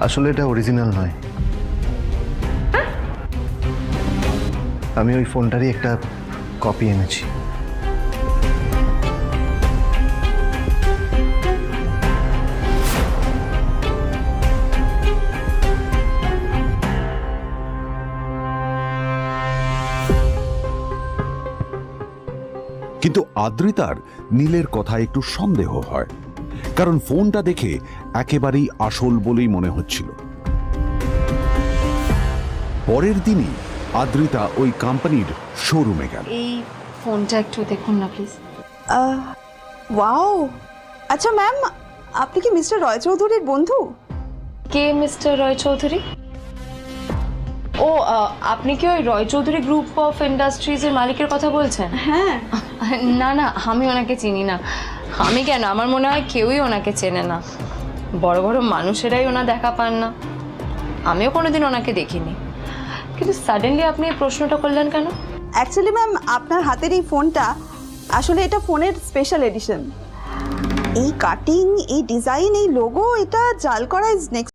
আসলে এটা অরিজিনাল নয়। আমি ওই ফোনটারই একটা কপি এনেছি। কিন্তু আদ্রিতার নীলের কথা একটু সন্দেহ হয়। কারণ ফোনটা দেখে একেবারেই আসল বলেই মনে হচ্ছিল। পরের দিনই আদ্রিতা ওই কোম্পানির শোরুমে গেল। এই ফোনটা একটু দেখুন না প্লিজ। ওয়াও। আচ্ছা ম্যাম আপনি কি মিস্টার রয় চৌধুরীর বন্ধু? কে মিস্টার রয় চৌধুরী? ও আহ, আপনি কি ওই রয় চৌধুরী গ্রুপ অফ ইন্ডাস্ট্রিজের মালিকের কথা বলছেন? হ্যাঁ। না না আমি ওনাকে চিনি না। আমি কেন? আমার মনে হয় কেউই ওনাকে চেনে না। বড় বড় মানুষেরাই ওনা দেখা পান না। আমিও কোনোদিন ওনাকে দেখিনি। কিন্তু সাডেনলি আপনি এই প্রশ্নটা করলেন কেন? অ্যাকচুয়ালি ম্যাম আপনার হাতের এই ফোনটা আসলে এটা ফোনের স্পেশাল এডিশন এই কাটিং এই ডিজাইন এই লোগো এটা জাল করা ইজ নেক্সট